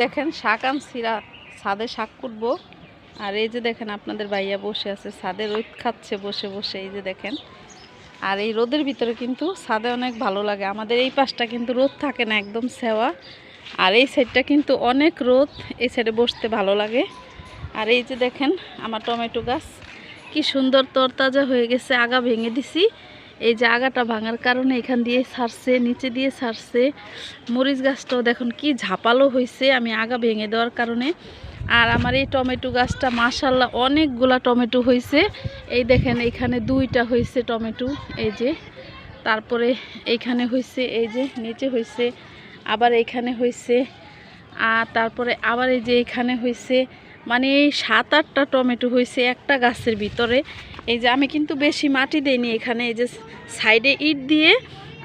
দেখেন শাক আনছিরা ছাদে শাক কুটবো। আর এই যে দেখেন আপনাদের ভাইয়া বসে আছে, ছাদে রোদ খাচ্ছে বসে বসে, এই যে দেখেন। আর এই রোদের ভিতরে কিন্তু ছাদে অনেক ভালো লাগে। আমাদের এই পাশটা কিন্তু রোদ থাকে না, একদম সেওয়া আর এই সাইডটা কিন্তু অনেক রোদ, এই সাইডে বসতে ভালো লাগে। আর এই যে দেখেন আমার টমেটো গাছ, কি সুন্দর তরতাজা হয়ে গেছে, আগা ভেঙে দিছি। এই যে আগাটা ভাঙার কারণে এখান দিয়ে সারছে, নিচে দিয়ে সারছে। মরিচ গাছটাও দেখুন কি ঝাপালো হয়েছে আমি আগা ভেঙে দেওয়ার কারণে। আর আমার এই টমেটো গাছটা মাশাল্লাহ অনেকগুলা টমেটো হয়েছে এই দেখেন, এখানে দুইটা হয়েছে টমেটো, এই যে। তারপরে এইখানে হয়েছে এই যে, নিচে হয়েছে আবার এইখানে হয়েছে আর তারপরে আবার এই যে এখানে হয়েছে মানে সাত, আটটা টমেটো হয়েছে একটা গাছের ভিতরে। এই যে আমি কিন্তু বেশি মাটি দেইনি, এখানে এই যে সাইডে ইট দিয়ে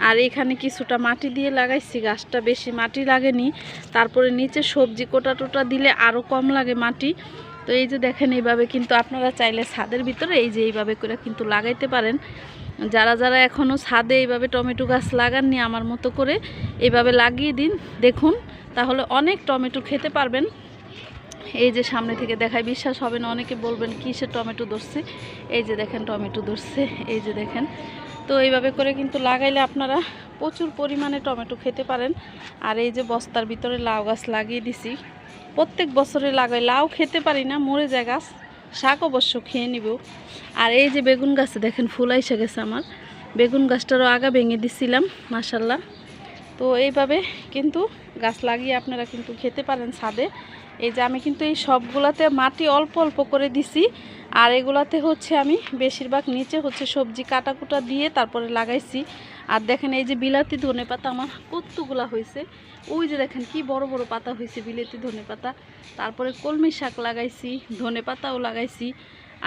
আর এখানে কিছুটা মাটি দিয়ে লাগাইছি, গাছটা বেশি মাটি লাগেনি। তারপরে নিচে সবজি কোটা টোটা দিলে আরও কম লাগে মাটি। তো এই যে দেখেন, এইভাবে কিন্তু আপনারা চাইলে ছাদের ভিতরে এই যে এইভাবে করে কিন্তু লাগাইতে পারেন। যারা যারা এখনও ছাদে এইভাবে টমেটো গাছ লাগাননি আমার মতো করে, এইভাবে লাগিয়ে দিন। দেখুন, তাহলে অনেক টমেটো খেতে পারবেন। এই যে সামনে থেকে দেখায়, বিশ্বাস হবে না, অনেকে বলবেন, কিসের টমেটো ধরছে? এই যে দেখেন, টমেটো ধরছে, এই যে দেখেন। তো এইভাবে করে কিন্তু লাগাইলে আপনারা প্রচুর পরিমাণে টমেটো খেতে পারেন। আর এই যে বস্তার ভিতরে লাউ গাছ লাগিয়ে দিছি, প্রত্যেক বছরে লাগাই, লাউ খেতে পারি না, মরে যায় গাছ, শাক অবশ্য খেয়ে নিব। আর এই যে বেগুন গাছে, দেখেন, ফুল এসে গেছে আমার। বেগুন গাছটারও আগা ভেঙে দিছিলাম মাসাল্লাহ তো এইভাবে কিন্তু গাছ লাগিয়ে আপনারা কিন্তু খেতে পারেন ছাদে। এই যে আমি কিন্তু এই সবগুলাতে মাটি অল্প অল্প করে দিছি, আর এগুলাতে হচ্ছে আমি বেশিরভাগ নিচে হচ্ছে সবজি কাটা কুটা দিয়ে তারপরে লাগাইছি। আর দেখেন এই যে বিলাতি ধনে পাতা আমার কতগুলা হয়েছে। ওই যে দেখেন কি বড় বড় পাতা হয়েছে বিলাতি ধনে পাতা। তারপরে কলমি শাক লাগাইছি, ধনে পাতাও লাগাইছি।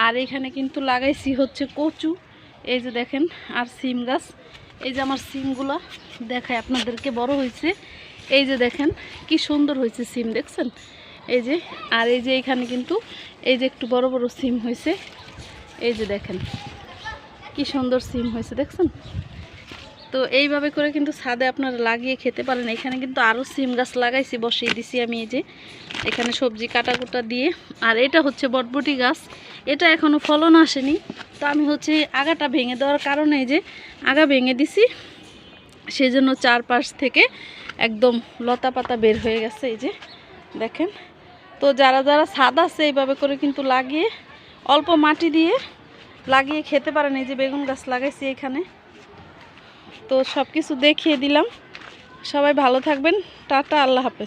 আর এখানে কিন্তু লাগাইছি হচ্ছে কচু। এই যে দেখেন, আর সিম গাছ। এই যে আমার সিমগুলা দেখায় আপনাদেরকে বড় হয়েছে। এই যে দেখেন, কি সুন্দর হয়েছে সিম, দেখছেন? এই যে, আর এই যে এখানে কিন্তু, এই যে একটু বড় বড় সিম হয়েছে। এই যে দেখেন, কি সুন্দর সিম হয়েছে, দেখছেন? তো এইভাবে করে কিন্তু ছাদে আপনারা লাগিয়ে খেতে পারেন। এখানে কিন্তু আরও সিম গাছ লাগাইছি, বসিয়ে দিছি আমি এই যে। এখানে সবজি কাটা কুটা দিয়ে। আর এটা হচ্ছে বটবটি গাছ। এটা এখনও ফলন আসেনি। তো আমি হচ্ছে আগাটা ভেঙে দেওয়ার কারণে এই যে আগা ভেঙে দিছি। সেজন্য চারপাশ থেকে একদম লতা পাতা বের হয়ে গেছে এই যে। দেখেন তো যারা যারা ছাদ আছে এইভাবে করে কিন্তু লাগিয়ে, অল্প মাটি দিয়ে লাগিয়ে খেতে পারেন। এই যে বেগুন গাছ লাগাইছি এখানে। তো সব কিছু দেখিয়ে দিলাম। সবাই ভালো থাকবেন। টাটা, আল্লাহ হাফেজ।